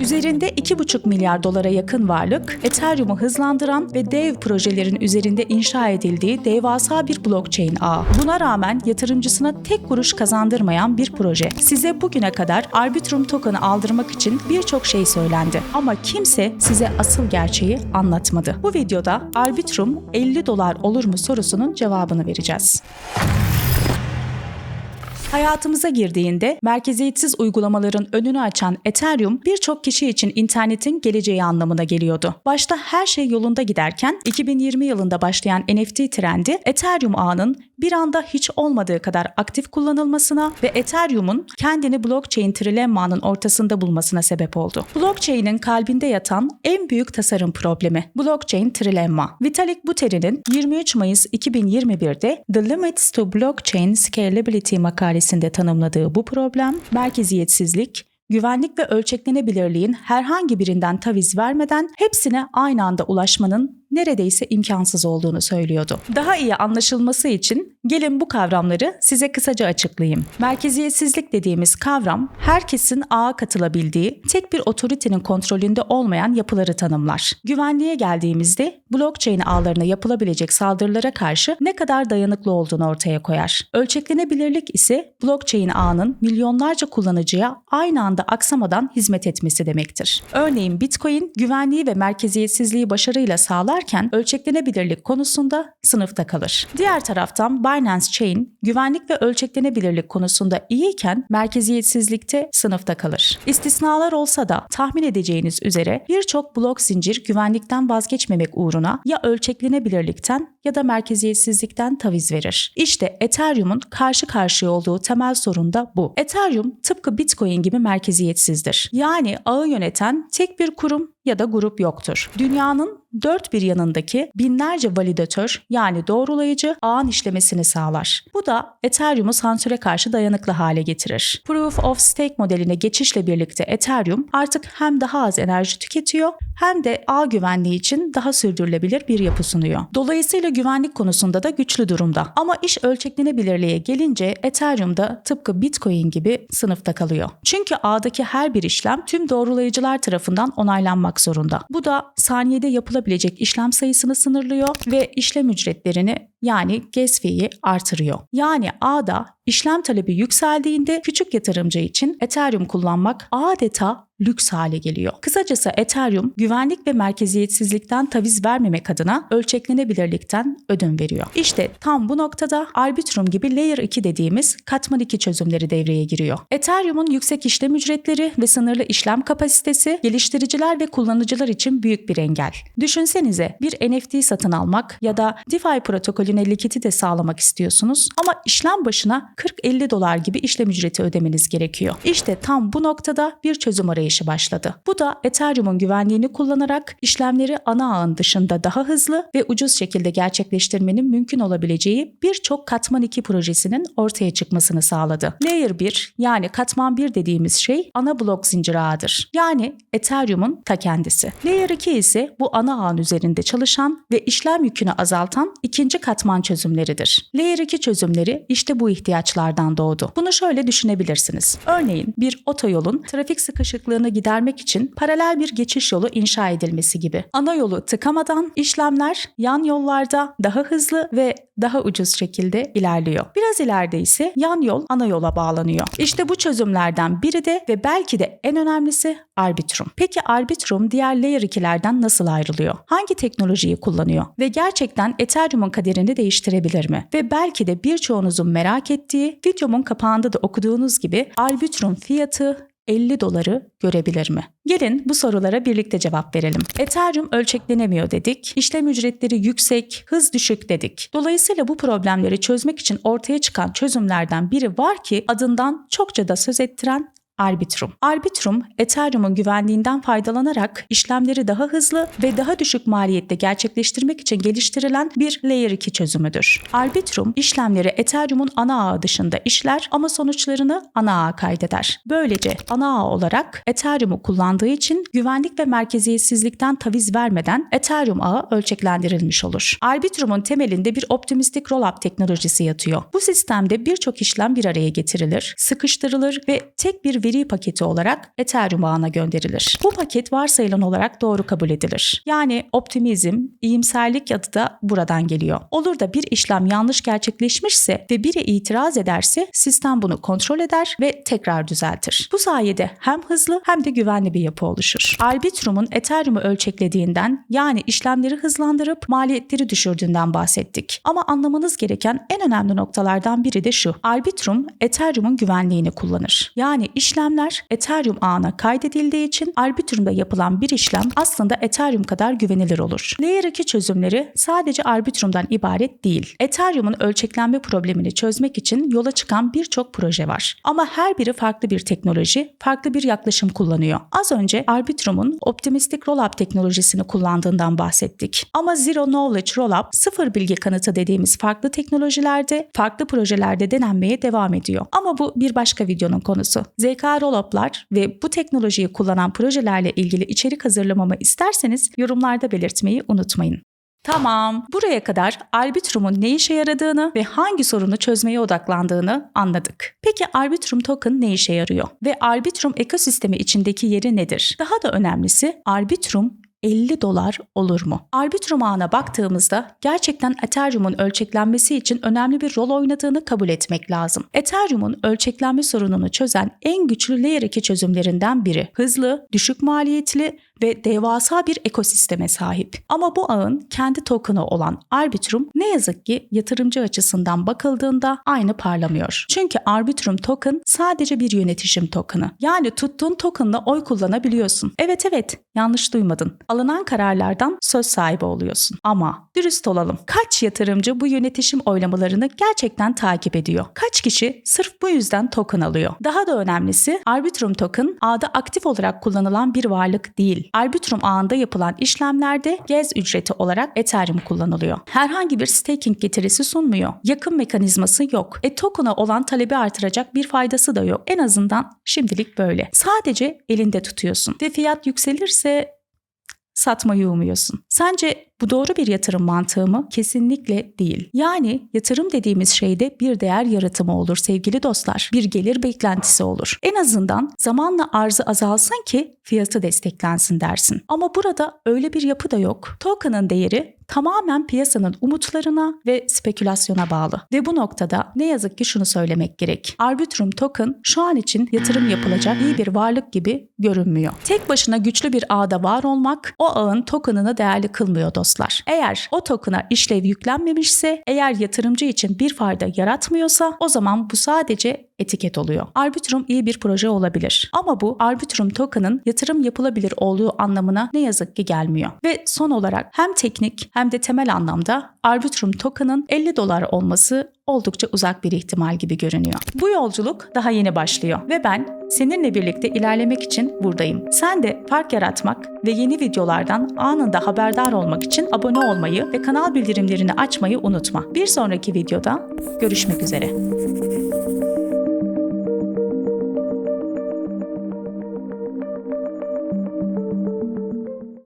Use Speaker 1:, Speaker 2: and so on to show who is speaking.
Speaker 1: Üzerinde 2,5 milyar dolara yakın varlık, Ethereum'u hızlandıran ve dev projelerin üzerinde inşa edildiği devasa bir blockchain ağı. Buna rağmen yatırımcısına tek kuruş kazandırmayan bir proje. Size bugüne kadar Arbitrum token'ı aldırmak için birçok şey söylendi. Ama kimse size asıl gerçeği anlatmadı. Bu videoda Arbitrum 50 dolar olur mu sorusunun cevabını vereceğiz. Hayatımıza girdiğinde merkeziyetsiz uygulamaların önünü açan Ethereum birçok kişi için internetin geleceği anlamına geliyordu. Başta her şey yolunda giderken 2020 yılında başlayan NFT trendi Ethereum ağının bir anda hiç olmadığı kadar aktif kullanılmasına ve Ethereum'un kendini blockchain trilemmanın ortasında bulmasına sebep oldu. Blockchain'in kalbinde yatan en büyük tasarım problemi blockchain trilemma. Vitalik Buterin'in 23 Mayıs 2021'de The Limits to Blockchain Scalability makalesinde tanımladığı bu problem merkeziyetsizlik, güvenlik ve ölçeklenebilirliğin herhangi birinden taviz vermeden hepsine aynı anda ulaşmanın neredeyse imkansız olduğunu söylüyordu. Daha iyi anlaşılması için gelin bu kavramları size kısaca açıklayayım. Merkeziyetsizlik dediğimiz kavram herkesin ağa katılabildiği, tek bir otoritenin kontrolünde olmayan yapıları tanımlar. Güvenliğe geldiğimizde blockchain ağlarına yapılabilecek saldırılara karşı ne kadar dayanıklı olduğunu ortaya koyar. Ölçeklenebilirlik ise blockchain ağının milyonlarca kullanıcıya aynı anda aksamadan hizmet etmesi demektir. Örneğin Bitcoin güvenliği ve merkeziyetsizliği başarıyla sağlar yaparken ölçeklenebilirlik konusunda sınıfta kalır. Diğer taraftan Binance Chain güvenlik ve ölçeklenebilirlik konusunda iyiyken merkeziyetsizlikte sınıfta kalır. İstisnalar olsa da tahmin edeceğiniz üzere birçok blok zincir güvenlikten vazgeçmemek uğruna ya ölçeklenebilirlikten ya da merkeziyetsizlikten taviz verir. İşte Ethereum'un karşı karşıya olduğu temel sorun da bu. Ethereum tıpkı Bitcoin gibi merkeziyetsizdir. Yani ağı yöneten tek bir kurum ya da grup yoktur. Dünyanın dört bir yanındaki binlerce validatör yani doğrulayıcı ağın işlemesini sağlar. Bu da Ethereum'u sansüre karşı dayanıklı hale getirir. Proof of Stake modeline geçişle birlikte Ethereum artık hem daha az enerji tüketiyor hem de ağ güvenliği için daha sürdürülebilir bir yapı sunuyor. Dolayısıyla güvenlik konusunda da güçlü durumda. Ama iş ölçeklenebilirliğe gelince Ethereum'da tıpkı Bitcoin gibi sınıfta kalıyor. Çünkü ağdaki her bir işlem tüm doğrulayıcılar tarafından onaylanmak zorunda. Bu da saniyede yapılabilecek işlem sayısını sınırlıyor ve işlem ücretlerini yani gas fee'yi artırıyor. Yani ağda işlem talebi yükseldiğinde küçük yatırımcı için Ethereum kullanmak adeta lüks hale geliyor. Kısacası Ethereum güvenlik ve merkeziyetsizlikten taviz vermemek adına ölçeklenebilirlikten ödün veriyor. İşte tam bu noktada Arbitrum gibi Layer 2 dediğimiz katman 2 çözümleri devreye giriyor. Ethereum'un yüksek işlem ücretleri ve sınırlı işlem kapasitesi geliştiriciler ve kullanıcılar için büyük bir engel. Düşünsenize bir NFT satın almak ya da DeFi protokolüne likiti de sağlamak istiyorsunuz ama işlem başına 40-50 dolar gibi işlem ücreti ödemeniz gerekiyor. İşte tam bu noktada bir çözüm arayışı başladı. Bu da Ethereum'un güvenliğini kullanarak işlemleri ana ağın dışında daha hızlı ve ucuz şekilde gerçekleştirmenin mümkün olabileceği birçok katman 2 projesinin ortaya çıkmasını sağladı. Layer 1 yani katman 1 dediğimiz şey ana blok zincir ağıdır. Yani Ethereum'un ta kendisi. Layer 2 ise bu ana ağın üzerinde çalışan ve işlem yükünü azaltan ikinci katman çözümleridir. Layer 2 çözümleri işte bu ihtiyaçlardan doğdu. Bunu şöyle düşünebilirsiniz. Örneğin bir otoyolun trafik sıkışıklığını gidermek için paralel bir geçiş yolu inşa edilmesi gibi. Ana yolu tıkamadan işlemler yan yollarda daha hızlı ve daha ucuz şekilde ilerliyor. Biraz ileride ise yan yol ana yola bağlanıyor. İşte bu çözümlerden biri de ve belki de en önemlisi Arbitrum. Peki Arbitrum diğer Layer 2'lerden nasıl ayrılıyor? Hangi teknolojiyi kullanıyor? Ve gerçekten Ethereum'un kaderini değiştirebilir mi? Ve belki de birçoğunuzun merak ettiği videomun kapağında da okuduğunuz gibi Arbitrum fiyatı 50 doları görebilir mi? Gelin bu sorulara birlikte cevap verelim. Ethereum ölçeklenemiyor dedik, işlem ücretleri yüksek, hız düşük dedik. Dolayısıyla bu problemleri çözmek için ortaya çıkan çözümlerden biri var ki adından çokça da söz ettiren Arbitrum. Arbitrum, Ethereum'un güvenliğinden faydalanarak işlemleri daha hızlı ve daha düşük maliyette gerçekleştirmek için geliştirilen bir Layer 2 çözümüdür. Arbitrum, işlemleri Ethereum'un ana ağı dışında işler ama sonuçlarını ana ağa kaydeder. Böylece ana ağ olarak Ethereum'u kullandığı için güvenlik ve merkeziyetsizlikten taviz vermeden Ethereum ağı ölçeklendirilmiş olur. Arbitrum'un temelinde bir optimistik rollup teknolojisi yatıyor. Bu sistemde birçok işlem bir araya getirilir, sıkıştırılır ve tek bir seri paketi olarak Ethereum ağına gönderilir. Bu paket varsayılan olarak doğru kabul edilir. Yani optimizm, iyimserlik adı da buradan geliyor. Olur da bir işlem yanlış gerçekleşmişse ve biri itiraz ederse sistem bunu kontrol eder ve tekrar düzeltir. Bu sayede hem hızlı hem de güvenli bir yapı oluşur. Arbitrum'un Ethereum'u ölçeklediğinden yani işlemleri hızlandırıp maliyetleri düşürdüğünden bahsettik. Ama anlamanız gereken en önemli noktalardan biri de şu. Arbitrum Ethereum'un güvenliğini kullanır. Yani işlemler Ethereum ağına kaydedildiği için Arbitrum'da yapılan bir işlem aslında Ethereum kadar güvenilir olur. Layer 2 çözümleri sadece Arbitrum'dan ibaret değil. Ethereum'un ölçeklenme problemini çözmek için yola çıkan birçok proje var. Ama her biri farklı bir teknoloji, farklı bir yaklaşım kullanıyor. Az önce Arbitrum'un Optimistic Rollup teknolojisini kullandığından bahsettik. Ama Zero Knowledge Rollup, sıfır bilgi kanıtı dediğimiz farklı teknolojilerde, farklı projelerde denenmeye devam ediyor. Ama bu bir başka videonun konusu. ZK Rollup'lar ve bu teknolojiyi kullanan projelerle ilgili içerik hazırlamamı isterseniz yorumlarda belirtmeyi unutmayın. Tamam, buraya kadar Arbitrum'un ne işe yaradığını ve hangi sorunu çözmeye odaklandığını anladık. Peki Arbitrum token ne işe yarıyor? Ve Arbitrum ekosistemi içindeki yeri nedir? Daha da önemlisi Arbitrum 50 dolar olur mu? Arbitrum ağına baktığımızda gerçekten Ethereum'un ölçeklenmesi için önemli bir rol oynadığını kabul etmek lazım. Ethereum'un ölçeklenme sorununu çözen en güçlü Layer 2 çözümlerinden biri. Hızlı, düşük maliyetli ve devasa bir ekosisteme sahip. Ama bu ağın kendi token'ı olan Arbitrum ne yazık ki yatırımcı açısından bakıldığında aynı parlamıyor. Çünkü Arbitrum token sadece bir yönetişim token'ı. Yani tuttuğun token'la oy kullanabiliyorsun. Evet evet yanlış duymadın. Alınan kararlardan söz sahibi oluyorsun. Ama dürüst olalım. Kaç yatırımcı bu yönetişim oylamalarını gerçekten takip ediyor? Kaç kişi sırf bu yüzden token alıyor? Daha da önemlisi Arbitrum token ağda aktif olarak kullanılan bir varlık değil. Arbitrum ağında yapılan işlemlerde gez ücreti olarak Ethereum kullanılıyor. Herhangi bir staking getirisi sunmuyor. Yakın mekanizması yok. E token'a olan talebi artıracak bir faydası da yok. En azından şimdilik böyle. Sadece elinde tutuyorsun. Ve fiyat yükselirse satmayı umuyorsun. Sence bu doğru bir yatırım mantığı mı? Kesinlikle değil. Yani yatırım dediğimiz şeyde bir değer yaratımı olur sevgili dostlar. Bir gelir beklentisi olur. En azından zamanla arzı azalsın ki fiyatı desteklensin dersin. Ama burada öyle bir yapı da yok. Token'ın değeri tamamen piyasanın umutlarına ve spekülasyona bağlı. Ve bu noktada ne yazık ki şunu söylemek gerek. Arbitrum token şu an için yatırım yapılacak iyi bir varlık gibi görünmüyor. Tek başına güçlü bir ağda var olmak o ağın token'ını değerli kılmıyor dostlar. Eğer o token'a işlev yüklenmemişse, eğer yatırımcı için bir fayda yaratmıyorsa o zaman bu sadece etiket oluyor. Arbitrum iyi bir proje olabilir. Ama bu Arbitrum token'ın yatırım yapılabilir olduğu anlamına ne yazık ki gelmiyor. Ve son olarak hem teknik hem de temel anlamda Arbitrum token'ın 50 dolar olması oldukça uzak bir ihtimal gibi görünüyor. Bu yolculuk daha yeni başlıyor ve ben seninle birlikte ilerlemek için buradayım. Sen de fark yaratmak ve yeni videolardan anında haberdar olmak için abone olmayı ve kanal bildirimlerini açmayı unutma. Bir sonraki videoda görüşmek üzere.